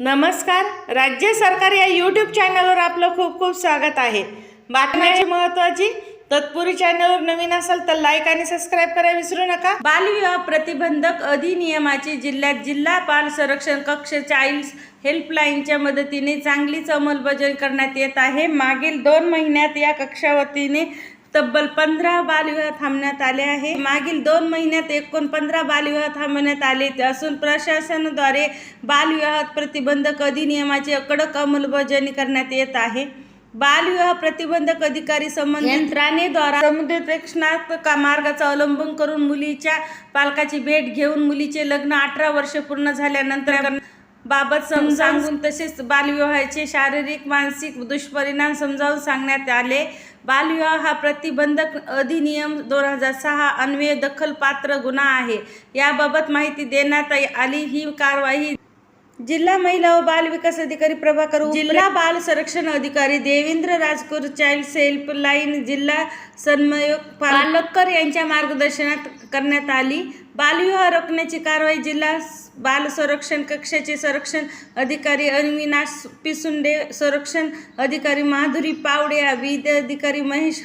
नमस्कार. राज्य सरकार या यूट्यूब चॅनलवर आपलं खूप खूप स्वागत आहे. बातम्याची महत्त्वाची तत्पूर्वी चॅनलवर नवीन असाल तर लाईक आणि सबस्क्राईब करायला विसरू नका. बालविवाह प्रतिबंधक अधिनियमाची जिल्ह्यात जिल्हा बाल संरक्षण कक्ष चाइल्ड हेल्पलाईनच्या मदतीने चांगलीच अंमलबजावणी करण्यात येत आहे. मागील दोन महिन्यात या कक्षावतीने तब्बल पंधरा बालविवाह थांबण्यात आले आहे. मागील दोन महिन्यात एकूण पंधरा बालविवाह थांबवण्यात आले. असून प्रशासनाद्वारे बालविवाह प्रतिबंधक अधिनियमाचे कडक अंमलबजावणी करण्यात येत आहे. बालविवाह प्रतिबंधक अधिकारी संबंधित यंत्रणेद्वारा का मार्गाचा अवलंबन करून मुलीच्या पालकाची भेट घेऊन मुलीचे लग्न अठरा वर्ष पूर्ण झाल्यानंतर बाबत सांगून तसेच बालविवाहाचे शारीरिक मानसिक दुष्परिणाम समजावून सांगण्यात आले. बालविवाह हा प्रतिबंधक अधिनियम दोन हजार सहा अन्वये दखलपात्र गुन्हा आहे. याबाबत माहिती देण्यात आली. ही कारवाई जिल्हा महिला व बाल विकास अधिकारी प्रभाकर जिल्हा बाल संरक्षण अधिकारी देवेंद्र राजकुर चाइल्ड हेल्पलाईन जिल्हा सन्मयोग पालकर यांच्या मार्गदर्शनात करण्यात आली. बालविवाह रोखण्याची कारवाई जिल्हा बाल संरक्षण कक्षाचे संरक्षण अधिकारी अविनाश पिसुंडे संरक्षण अधिकारी माधुरी पावडे विधी अधिकारी महेश